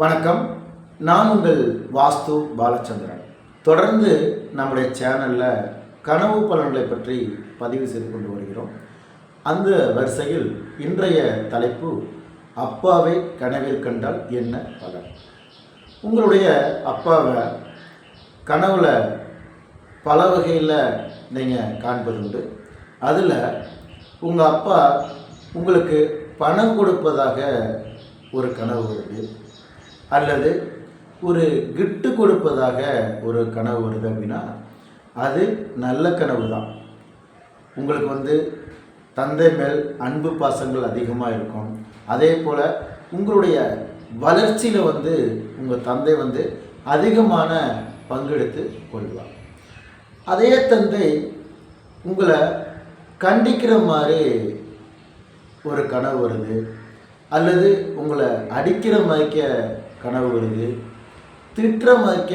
வணக்கம். நான் உங்கள் வாஸ்து பாலச்சந்திரன். தொடர்ந்து நம்முடைய சேனலில் கனவு பலன்களை பற்றி பதிவு செய்து கொண்டு வருகிறோம். அந்த வரிசையில் இன்றைய தலைப்பு அப்பாவை கனவில் கண்டால் என்ன பலன்? உங்களுடைய அப்பாவை கனவுல பல வகையில் நீங்கள் காண்பதுண்டு அதில் உங்கள் அப்பா உங்களுக்கு பணம் கொடுப்பதாக ஒரு கனவு வருது அல்லது ஒரு கிட்டு கொடுப்பதாக ஒரு கனவு வருது அப்படின்னா அது நல்ல கனவு தான். உங்களுக்கு வந்து தந்தை மேல் அன்பு பாசங்கள் அதிகமாக இருக்கும். அதே போல் உங்களுடைய வளர்ச்சியில் வந்து உங்கள் தந்தை வந்து அதிகமான பங்கெடுத்து கொள்வார். அதே தந்தை உங்களை கண்டிக்கிற மாதிரி ஒரு கனவு வருது. அல்லது உங்களை அடிக்கிற மாதிரிக்க கனவு வருது. திட்டம் வைக்க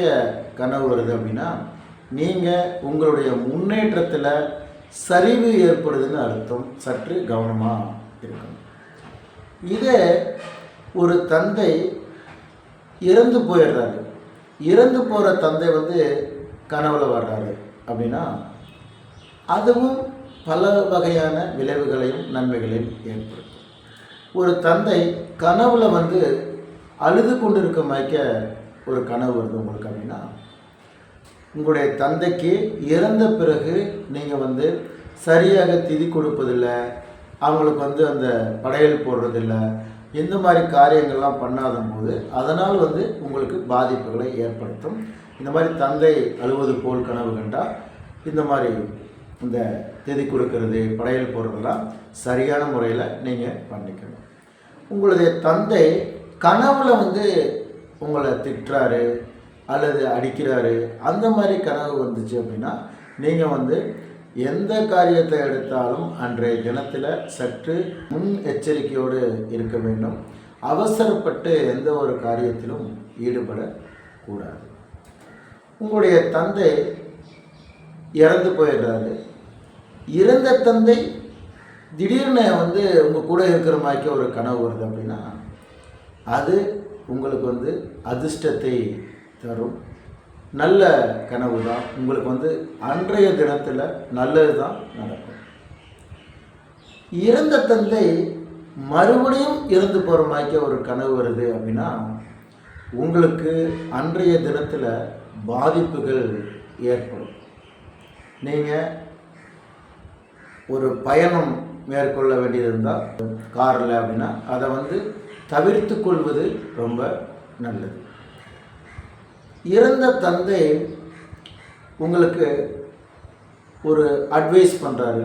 கனவு வருது அப்படின்னா நீங்கள் உங்களுடைய முன்னேற்றத்தில் சரிவு ஏற்படுதுன்னு அர்த்தம். சற்று கவனமாக இருக்கணும். இதே ஒரு தந்தை இறந்து போயிடுறாரு. இறந்து போகிற தந்தை வந்து கனவுல வர்றாரு அப்படின்னா அதுவும் பல வகையான விளைவுகளையும் நன்மைகளையும் ஏற்படுத்தும். ஒரு தந்தை கனவுல வந்து அழுது கொண்டிருக்க மாதிரிக்க ஒரு கனவு வருது உங்களுக்கு அப்படின்னா உங்களுடைய தந்தைக்கு இறந்த பிறகு நீங்கள் வந்து சரியாக திதி கொடுப்பதில்லை அவங்களுக்கு வந்து அந்த படையல் போடுறதில்ல இந்த மாதிரி காரியங்கள்லாம் பண்ணாத போது அதனால் வந்து உங்களுக்கு பாதிப்புகளை ஏற்படுத்தும். இந்த மாதிரி தந்தை அழுவது போல் கனவு கண்டால் இந்த மாதிரி இந்த திதி கொடுக்கறது படையல் போடுறதெல்லாம் சரியான முறையில் நீங்கள் பண்ணிக்கணும். உங்களுடைய தந்தை கனவுல வந்து உங்களை திட்டுறாரு அல்லது அடிக்கிறாரு அந்த மாதிரி கனவு வந்துச்சு அப்படின்னா நீங்கள் வந்து எந்த காரியத்தை எடுத்தாலும் அன்றைய தினத்தில் சற்று முன் எச்சரிக்கையோடு இருக்க வேண்டும். அவசரப்பட்டு எந்த ஒரு காரியத்திலும் ஈடுபடக்கூடாது. உங்களுடைய தந்தை இறந்து போயிடுறாரு. இறந்த தந்தை திடீர்னு வந்து உங்கள் கூட இருக்கிற மாதிரி ஒரு கனவு வருது அப்படின்னா அது உங்களுக்கு வந்து அதிர்ஷ்டத்தை தரும். நல்ல கனவு தான். உங்களுக்கு வந்து அன்றைய தினத்தில் நல்லது தான் நடக்கும். இறந்த தந்தை மறுபடியும் இறந்து போகிற மாதிரி ஒரு கனவு வருது அப்படின்னா உங்களுக்கு அன்றைய தினத்தில் பாதிப்புகள் ஏற்படும். நீங்கள் ஒரு பயணம் மேற்கொள்ள வேண்டியது இருந்தால் காரில் அப்படின்னா அதை வந்து தவிர்த்து கொள்வது ரொம்ப நல்லது. இறந்த தந்தை உங்களுக்கு ஒரு அட்வைஸ் பண்ணுறாரு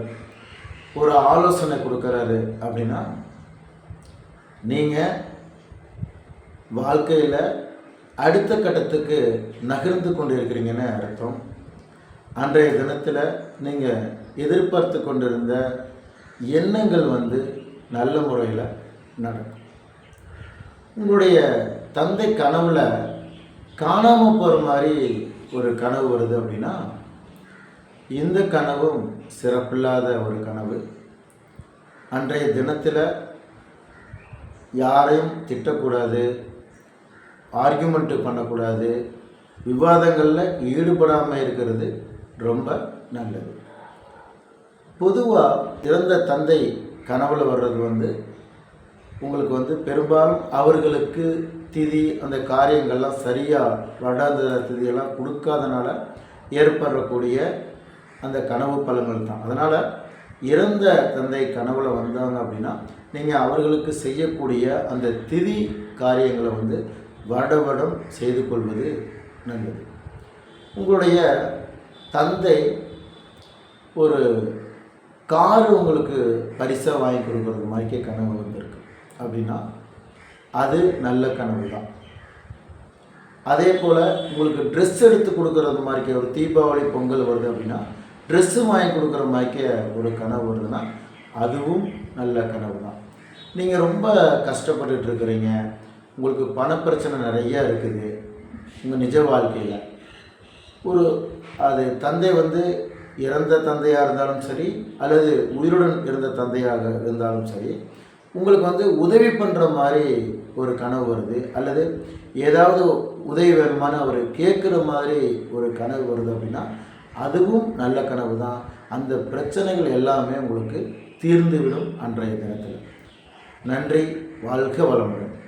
ஒரு ஆலோசனை கொடுக்குறாரு அப்படின்னா நீங்கள் வாழ்க்கையில் அடுத்த கட்டத்துக்கு நகர்ந்து கொண்டு இருக்கிறீங்கன்னு அர்த்தம். அன்றைய தினத்தில் நீங்கள் எதிர்பார்த்து கொண்டிருந்த எண்ணங்கள் வந்து நல்ல முறையில் நடக்கும். உங்களுடைய தந்தை கனவுல காணாமல் போகிற மாதிரி ஒரு கனவு வருது அப்படின்னா இந்த கனவும் சிறப்பில்லாத ஒரு கனவு. அன்றைய தினத்தில் யாரையும் திட்டக்கூடாது ஆர்கியூமெண்ட்டு பண்ணக்கூடாது விவாதங்களில் ஈடுபடாமல் இருக்கிறது ரொம்ப நல்லது. பொதுவாக இறந்த தந்தை கனவில் வர்றது வந்து உங்களுக்கு வந்து பெரும்பாலும் அவர்களுக்கு திதி அந்த காரியங்கள்லாம் சரியாக வடாந்த திதியெல்லாம் கொடுக்காதனால ஏற்படக்கூடிய அந்த கனவு பலன்கள் தான். அதனால் இறந்த தந்தை கனவுல வந்தாங்க அப்படின்னா நீங்கள் அவர்களுக்கு செய்யக்கூடிய அந்த திதி காரியங்களை வந்து வடவடம் செய்து கொள்வது நல்லது. உங்களுடைய தந்தை ஒரு கார் உங்களுக்கு பரிசாக வாங்கி கொடுக்குறது மாதிரிக்கே கனவு வந்திருக்கு. அப்படின்னா அது நல்ல கனவு தான் அதே போல் உங்களுக்கு ட்ரெஸ் எடுத்து கொடுக்குறது மாதிரிக்கே ஒரு தீபாவளி பொங்கல் வருது அப்படின்னா ட்ரெஸ்ஸு வாங்கி கொடுக்குற மாதிரிக்கே ஒரு கனவு வருதுன்னா அதுவும் நல்ல கனவு தான் நீங்கள் ரொம்ப கஷ்டப்பட்டுட்டு இருக்கிறீங்க. உங்களுக்கு பணப்பிரச்சனை நிறையா இருக்குது. உங்கள் நிஜ வாழ்க்கையில். ஒரு அது தந்தை வந்து இறந்த தந்தையாக இருந்தாலும் சரி அல்லது உயிருடன் இருந்த தந்தையாக இருந்தாலும் சரி உங்களுக்கு வந்து உதவி பண்ணுற மாதிரி ஒரு கனவு வருது. அல்லது ஏதாவது உதவி வேணுமான்னு அவர் கேட்குற மாதிரி ஒரு கனவு வருது அப்படின்னா அதுவும் நல்ல கனவு தான். அந்த பிரச்சனைகள் எல்லாமே உங்களுக்கு தீர்ந்துவிடும் அன்றைய தினத்தில். நன்றி. வாழ்க வளமுடன்.